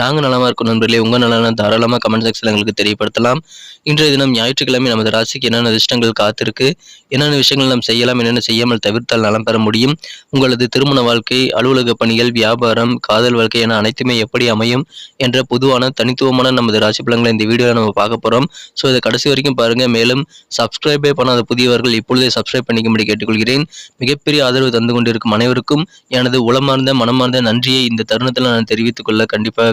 நாங்கள் நலமாக இருக்கும் நண்பர்களே. உங்கள் நலனை தாராளமாக கமெண்ட் செக்ஷனில் எங்களுக்கு தெரியப்படுத்தலாம். இன்றைய தினம் ஞாயிற்றுக்கிழமை நமது ராசிக்கு என்னென்ன அதிர்ஷ்டங்கள் காத்திருக்கு என்னென்ன விஷயங்கள் நாம் செய்யலாம் என்னென்ன செய்யாமல் தவிர்த்தால் நலம் பெற முடியும் உங்களது திருமண வாழ்க்கை அலுவலக பணிகள் வியாபாரம் காதல் வாழ்க்கை என அனைத்துமே எப்படி அமையும் என்ற பொதுவான தனித்துவமான நமது ராசி பலன்களை இந்த வீடியோவில் நம்ம பார்க்க போகிறோம் ஸோ இதை கடைசி வரைக்கும் பாருங்கள் மேலும் சப்ஸ்கிரைபே பண்ணாத புதியவர்கள் இப்பொழுதே சப்ஸ்கிரைப் பண்ணிக்கும்படி கேட்டுக்கொள்கிறேன். மிகப்பெரிய ஆதரவு தந்து கொண்டிருக்கும் அனைவருக்கும் எனது உளமார்ந்த மனமார்ந்த நன்றியை இந்த தருணத்தில் நான் தெரிவித்துக் கொள்ள கண்டிப்பாக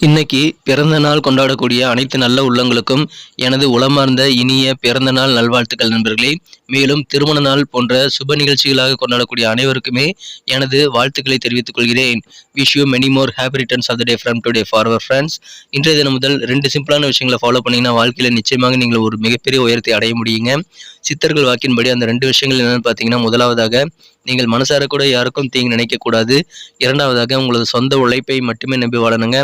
இன்னைக்கு பிறந்த நாள் கொண்டாடக்கூடிய அனைத்து நல்ல உள்ளங்களுக்கும் எனது உளமார்ந்த இனிய பிறந்த நாள் நல்வாழ்த்துக்கள் நண்பர்களே. மேலும் திருமண நாள் போன்ற சுப நிகழ்ச்சிகளாக கொண்டாடக்கூடிய அனைவருக்குமே எனது வாழ்த்துக்களை தெரிவித்துக் கொள்கிறேன். Wish you many more happy returns of the day from today forward friends இன்றைய தினம் முதல் ரெண்டு சிம்பிளான விஷயங்களை ஃபாலோ பண்ணிங்கன்னா வாழ்க்கையில் நிச்சயமாக நீங்கள் ஒரு மிகப்பெரிய உயரத்தை அடைய முடியுங்க. சித்தர்கள் வாக்கின்படி அந்த ரெண்டு விஷயங்கள் என்னென்னு பார்த்தீங்கன்னா முதலாவதாக நீங்கள் மனசார கூட யாருக்கும் தீங்கு நினைக்கக்கூடாது. இரண்டாவதாக உங்களது சொந்த உழைப்பை மட்டுமே நம்பி வாழணுங்க.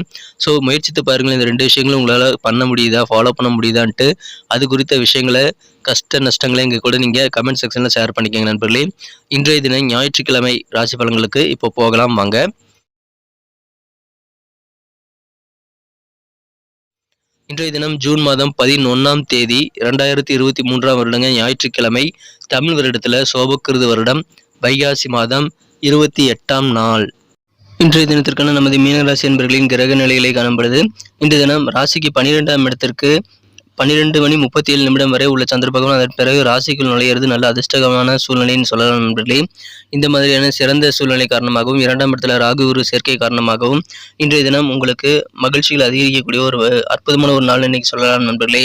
ஸோ முயற்சித்து பாருங்கள் இந்த ரெண்டு விஷயங்களும் உங்களால் பண்ண முடியுதா? ஃபாலோ பண்ண முடியுதான்ட்டு. அது குறித்த விஷயங்களை கஷ்ட நஷ்டங்களை இங்கே கூட நீங்கள் கமெண்ட் செக்ஷனில் ஷேர் பண்ணிக்கோங்க நண்பர்களே. இன்றைய தினம் ஞாயிற்றுக்கிழமை ராசி பலன்களுக்கு இப்போ போகலாம் வாங்க. இன்றைய தினம் ஜூன் மாதம் பதினொன்றாம் தேதி இரண்டாயிரத்தி இருபத்தி மூன்றாம் வருடங்க ஞாயிற்றுக்கிழமை தமிழ் வருடத்தில் சோபக்கிருது வருடம். வைகாசி மாதம் இருபத்தி எட்டாம் நாள். இன்றைய தினத்திற்கான நமது மீனராசி என்பர்களின் கிரக நிலைகளை காணப்படுது இன்றைய தினம் ராசிக்கு பனிரெண்டாம் இடத்திற்கு பன்னிரெண்டு மணி முப்பத்தி ஏழு நிமிடம் வரை உள்ள சந்திர பகவான் அதன் பிறகு ராசிக்குள் நுழையிறது நல்ல அதிர்ஷ்டகமான சூழ்நிலைன்னு சொல்லலாம் நண்பர்களே. இந்த மாதிரியான சிறந்த சூழ்நிலை காரணமாகவும் இரண்டாம் இடத்துல ராகு குரு சேர்க்கை காரணமாகவும் இன்றைய தினம் உங்களுக்கு மகிழ்ச்சிகள் அதிகரிக்கக்கூடிய ஒரு அற்புதமான ஒரு நாள் இன்னைக்கு சொல்லலாம் நண்பர்களே.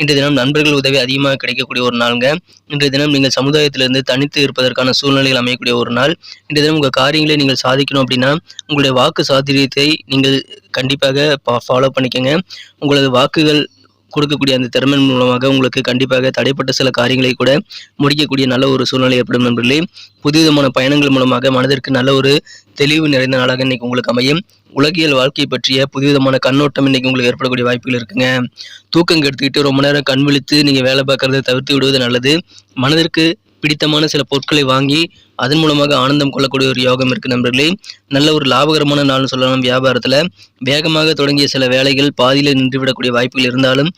இன்றைய தினம் நண்பர்கள் உதவி அதிகமாக கிடைக்கக்கூடிய ஒரு நாளுங்க. இன்றைய தினம் நீங்கள் சமுதாயத்திலிருந்து தனித்து இருப்பதற்கான சூழ்நிலைகள் அமையக்கூடிய ஒரு நாள். இன்றைய தினம் உங்கள் காரியங்களை நீங்கள் சாதிக்கணும் அப்படின்னா உங்களுடைய வாக்கு சாதுரியத்தை நீங்கள் கண்டிப்பாக ஃபாலோ பண்ணிக்கோங்க. உங்களது வாக்குகள் கொடுக்கக்கூடிய அந்த திறமை மூலமாக உங்களுக்கு கண்டிப்பாக தடைப்பட்ட சில காரியங்களை கூட முடிக்கக்கூடிய நல்ல ஒரு சூழ்நிலை ஏற்படும் நண்பர்களே. புதுவிதமான பயணங்கள் மூலமாக மனதிற்கு நல்ல ஒரு தெளிவு நிறைந்த நாளாக இன்னைக்கு உங்களுக்கு அமையும். உலகியல் வாழ்க்கை பற்றிய புதுவிதமான கண்ணோட்டம் இன்னைக்கு உங்களுக்கு ஏற்படக்கூடிய வாய்ப்புகள் இருக்குங்க. தூக்கம் கெடுத்துக்கிட்டு ரொம்ப நேரம் கண் விழித்து நீங்கள் வேலை பார்க்கறத தவிர்த்து விடுவது நல்லது. மனதிற்கு பிடித்தமான சில பொருட்களை வாங்கி அதன் மூலமாக ஆனந்தம் கொள்ளக்கூடிய ஒரு யோகம் இருக்கு நண்பர்களே. நல்ல ஒரு லாபகரமான நாள்னு சொல்லலாம் வியாபாரத்தில். வேகமாக தொடங்கிய சில வேலைகள் பாதியில் நின்றுவிடக்கூடிய வாய்ப்புகள் இருந்தாலும்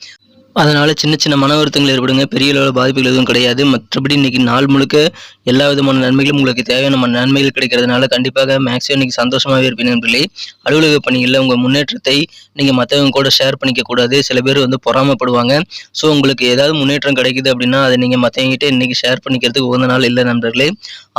அதனால் சின்ன சின்ன மன வருத்தங்கள் ஏற்படுங்க. பெரிய அளவில் பாதிப்புகள் எதுவும் கிடையாது. மற்றபடி இன்றைக்கி நாள் முழுக்க எல்லா விதமான நன்மைகளும் உங்களுக்கு தேவையான நன்மைகள் கிடைக்கிறதுனால கண்டிப்பாக மேக்ஸிமம் இன்றைக்கி சந்தோஷமாகவே இருப்பீங்க நண்பர்களே. அலுவலக பணிகளில் உங்கள் முன்னேற்றத்தை நீங்கள் மற்றவங்க கூட ஷேர் பண்ணிக்கக்கூடாது. சில பேர் வந்து பொறாமப்படுவாங்க. ஸோ உங்களுக்கு ஏதாவது முன்னேற்றம் கிடைக்குது அப்படின்னா அதை நீங்கள் மற்றவங்ககிட்ட இன்றைக்கி ஷேர் பண்ணிக்கிறதுக்கு உகந்த நாள் இல்லை நண்பர்களே.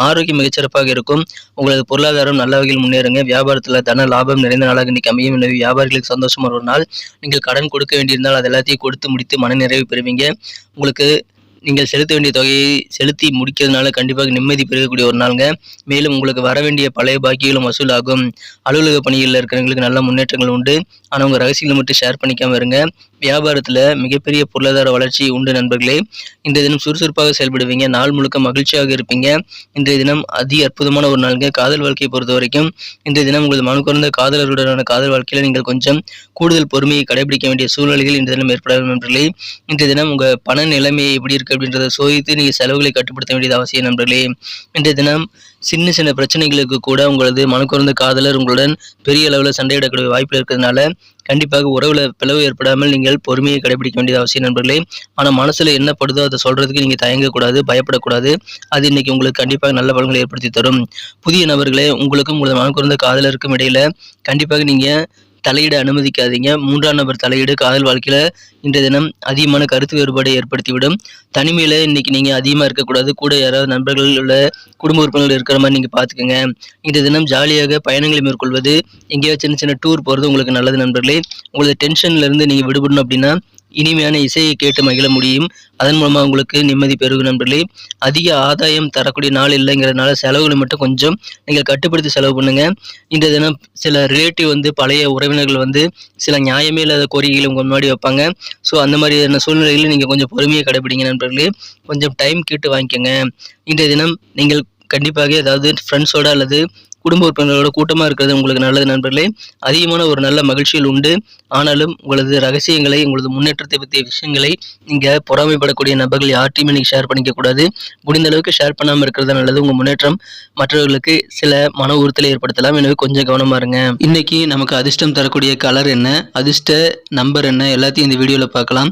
ஆரோக்கியம் மிகச்சிறப்பாக இருக்கும். உங்களது பொருளாதாரம் நல்ல வகையில் முன்னேறுங்க. வியாபாரத்தில் தன லாபம் நிறைந்த நாளாக இன்றைக்கி அமையும். எனவே வியாபாரிகளுக்கு சந்தோஷமாக ஒரு நாள். நீங்கள் கடன் கொடுக்க வேண்டியிருந்தால் அது எல்லாத்தையும் கொடுத்து முடி மன நிறைவு பெறுவீங்க. உங்களுக்கு நீங்கள் செலுத்த வேண்டிய தொகையை செலுத்தி முடிக்கிறதுனால கண்டிப்பாக நிம்மதி பெறக்கூடிய ஒரு நாளுங்க. மேலும் உங்களுக்கு வர வேண்டிய பழைய பாக்கிகளும் வசூலாகும். அலுவலக பணிகளில் இருக்கிறவங்களுக்கு நல்ல முன்னேற்றங்கள் உண்டு. ஆனால் உங்கள் ரகசியங்களை மட்டும் ஷேர் பண்ணிக்காம இருங்க. வியாபாரத்தில் மிகப்பெரிய பொருளாதார வளர்ச்சி உண்டு நண்பர்களே. இன்றைய தினம் சுறுசுறுப்பாக செயல்படுவீங்க. நாள் முழுக்க மகிழ்ச்சியாக இருப்பீங்க. இன்றைய தினம் அதி அற்புதமான ஒரு நாளுங்க. காதல் வாழ்க்கையை பொறுத்த வரைக்கும் இன்றைய தினம் உங்களது மனு குறைந்த காதலருடனான காதல் வாழ்க்கையில் நீங்கள் கொஞ்சம் கூடுதல் பொறுமையை கடைபிடிக்க வேண்டிய சூழ்நிலைகள் இன்றைய தினம் ஏற்படாது நண்பர்களே. இன்றைய தினம் உங்கள் பண நிலைமையை எப்படி இருக்கு அப்படின்றத சோதித்து நீங்கள் செலவுகளை கட்டுப்படுத்த வேண்டியது அவசியம் நண்பர்களே. இன்றைய தினம் சின்ன சின்ன பிரச்சனைகளுக்கு கூட உங்களது மனக்குறந்த காதலர் உங்களுடன் பெரிய அளவில் சண்டையிடக்கூடிய வாய்ப்பு இருக்கிறதுனால கண்டிப்பாக உறவுல பிளவு ஏற்படாமல் நீங்கள் பொறுமையை கடைபிடிக்க வேண்டியது அவசியம் நண்பர்களே. ஆனால் மனசில் என்ன படுதோ அதை சொல்றதுக்கு நீங்கள் தயங்கக்கூடாது பயப்படக்கூடாது. அது இன்னைக்கு உங்களுக்கு கண்டிப்பாக நல்ல பலன்களை ஏற்படுத்தி தரும். புதிய நபர்களே உங்களுக்கும் உங்களது மனக்குறந்த காதலருக்கும் இடையில கண்டிப்பாக நீங்கள் தலையிட அனுமதிக்காதீங்க. மூன்றாம் நபர் தலையீடு காதல் வாழ்க்கையில் இன்றைய தினம் அதிகமான கருத்து வேறுபாடை ஏற்படுத்திவிடும். தனிமையில் இன்னைக்கு நீங்கள் அதிகமாக இருக்கக்கூடாது. கூட யாராவது நண்பர்கள் உள்ள குடும்ப உறுப்பினர்கள் இருக்கிற மாதிரி நீங்கள் பார்த்துக்கோங்க இன்றைய தினம் ஜாலியாக பயணங்களை மேற்கொள்வது எங்கேயாவது சின்ன சின்ன டூர் போகிறது உங்களுக்கு நல்லது நண்பர்களே. உங்களது டென்ஷன்லேருந்து நீங்கள் விடுபடணும் அப்படின்னா இனிமையான இசையை கேட்டு மகிழ முடியும். அதன் மூலமாக உங்களுக்கு நிம்மதி பெருகும் நண்பர்களே. அதிக ஆதாயம் தரக்கூடிய நாள் இல்லைங்கிறதுனால செலவுகளை மட்டும் கொஞ்சம் நீங்கள் கட்டுப்படுத்தி செலவு பண்ணுங்க. இன்றைய தினம் சில ரிலேட்டிவ் வந்து பழைய உறவினர்கள் வந்து சில நியாயமே இல்லாத கோரிக்கைகளை முன்னாடி வைப்பாங்க. ஸோ அந்த மாதிரியான சூழ்நிலைகளில் நீங்கள் கொஞ்சம் பொறுமையை கடைபிடிங்க நண்பர்களே. கொஞ்சம் டைம் கேட்டு வாங்கிக்கோங்க. இன்றைய தினம் நீங்கள் கண்டிப்பாக ஏதாவது ஃப்ரெண்ட்ஸோட அல்லது குடும்ப உறுப்பினர்களோட கூட்டமாக இருக்கிறது உங்களுக்கு நல்லது நண்பர்களே. அதிகமான ஒரு நல்ல மகிழ்ச்சியில் உண்டு. ஆனாலும் உங்களது ரகசியங்களை உங்களது முன்னேற்றத்தை பற்றிய விஷயங்களை நீங்கள் பொறாமைப்படக்கூடிய நபர்கள் யார்ட்டையுமே நீங்கள் ஷேர் பண்ணிக்க கூடாது முடிந்த அளவுக்கு ஷேர் பண்ணாமல் இருக்கிறது நல்லது. உங்கள் முன்னேற்றம் மற்றவர்களுக்கு சில மன உறுத்தலை ஏற்படுத்தலாம். எனவே கொஞ்சம் கவனமாக இருங்க. இன்னைக்கு நமக்கு அதிர்ஷ்டம் தரக்கூடிய கலர் என்ன? அதிர்ஷ்ட நம்பர் என்ன? எல்லாத்தையும் இந்த வீடியோவில் பார்க்கலாம்.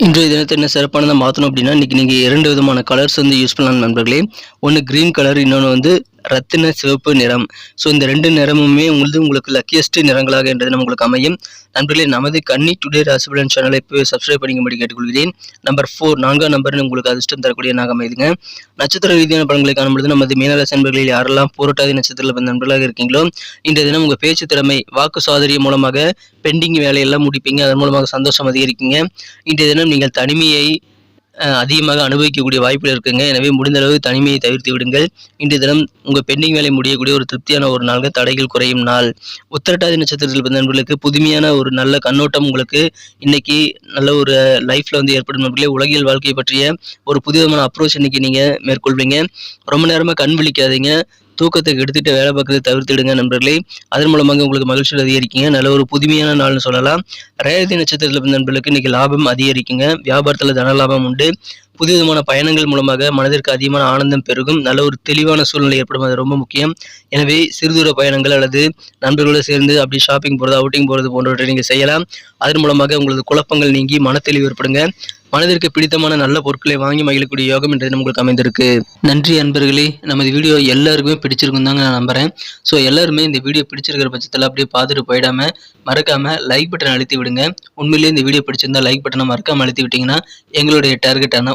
இன்றைய தினத்தை என்ன சிறப்பானதாக மாற்றணும் அப்படின்னா இன்றைக்கி நீங்கள் இரண்டு விதமான கலர்ஸ் வந்து யூஸ் பண்ணலாம் நண்பர்களே. ஒன்று க்ரீன் கலர் இன்னொன்று வந்து ரத்தின சிவப்பு நிறம். ஸோ இந்த ரெண்டு நிறமுமே உங்களுக்கு உங்களுக்கு லக்கியஸ்ட் நிறங்களாக என்றது உங்களுக்கு அமையும். நண்பர்களே நமது கன்னி டுடே ராசிபலன் சேனலை இப்போ சப்ஸ்கிரைப் பண்ணிக்கும்படி கேட்டுக்கொள்கிறேன். நம்பர் ஃபோர் நான்காம் நம்பர்னு உங்களுக்கு அதிர்ஷ்டம் தரக்கூடிய நாக அமைதுங்க நட்சத்திர ரீதியான பலன்களை காணும்பொழுது நமது மீனராசி நண்பர்களில் யாரெல்லாம் போராட்டாதி நட்சத்திரத்தில் நண்பர்களாக இருக்கீங்களோ இன்றைய தினம் உங்கள் பேச்சு திறமை வாக்கு சாதரியம் மூலமாக பெண்டிங் வேலையெல்லாம் முடிப்பீங்க. அதன் மூலமாக சந்தோஷம் அதிகரிக்கீங்க இன்றைய தினம் நீங்கள் தனிமையை அதிகமாக அனுபவிக்கக்கூடிய வாய்ப்புகள் இருக்குங்க. எனவே முடிந்த அளவு தனிமையை தவிர்த்து விடுங்கள். இன்று தினம் உங்கள் பெண்டிங் வேலை முடியக்கூடிய ஒரு திருப்தியான ஒரு நாள்கள் தடைகள் குறையும் நாள். உத்திரட்டாதி நட்சத்திரத்தில் பிறந்த நண்பர்களுக்கு புதுமையான ஒரு நல்ல கண்ணோட்டம் உங்களுக்கு இன்னைக்கு நல்ல ஒரு லைஃப்ல வந்து ஏற்படும் நண்பர்களே. உலகியல் வாழ்க்கையை பற்றிய ஒரு புதுவிதமான அப்ரோச் இன்னைக்கு நீங்கள் மேற்கொள்வீங்க. ரொம்ப நேரமாக கண் விழிக்காதீங்க. தூக்கத்தை எடுத்துட்டு வேலை பார்க்கறதை தவிர்த்துடுங்க நண்பர்களே. அதன் மூலமாக உங்களுக்கு மகிழ்ச்சியில் அதிகரிக்குங்க. நல்ல ஒரு புதுமையான நாள்னு சொல்லலாம். ரேவதி நட்சத்திரத்தில் நண்பர்களுக்கு இன்னைக்கு லாபம் அதிகரிக்குங்க. வியாபாரத்தில் தன லாபம் உண்டு. புது விதமான பயணங்கள் மூலமாக மனதிற்கு அதிகமான ஆனந்தம் பெருகும். நல்ல ஒரு தெளிவான சூழ்நிலை ஏற்படும். அது ரொம்ப முக்கியம். எனவே சிறுதூர பயணங்கள் அல்லது நண்பர்களோடு சேர்ந்து அப்படி ஷாப்பிங் போகிறது அவுட்டிங் போகிறது போன்றவற்றை நீங்கள் செய்யலாம். அதன் மூலமாக உங்களது குழப்பங்கள் நீங்கி மனத்தெளிவு ஏற்படுங்க. மனதிற்கு பிடித்தமான நல்ல பொருட்களை வாங்கி மகிழக்கூடிய யோகம் என்று உங்களுக்கு அமைந்திருக்கு. நன்றி அன்பர்களே. நமது வீடியோ எல்லாருக்குமே பிடிச்சிருக்கும் தாங்க நான் நம்புறேன். ஸோ எல்லாருமே இந்த வீடியோ பிடிச்சிருக்கிற பட்சத்தில் அப்படியே பார்த்துட்டு போயிடாம மறக்காம லைக் பட்டன் அழுத்தி விடுங்க. உண்மையிலேயே இந்த வீடியோ பிடிச்சிருந்தா லைக் பட்டனை மறக்காம அழுத்தி விட்டீங்கன்னா எங்களுடைய டார்கெட்டான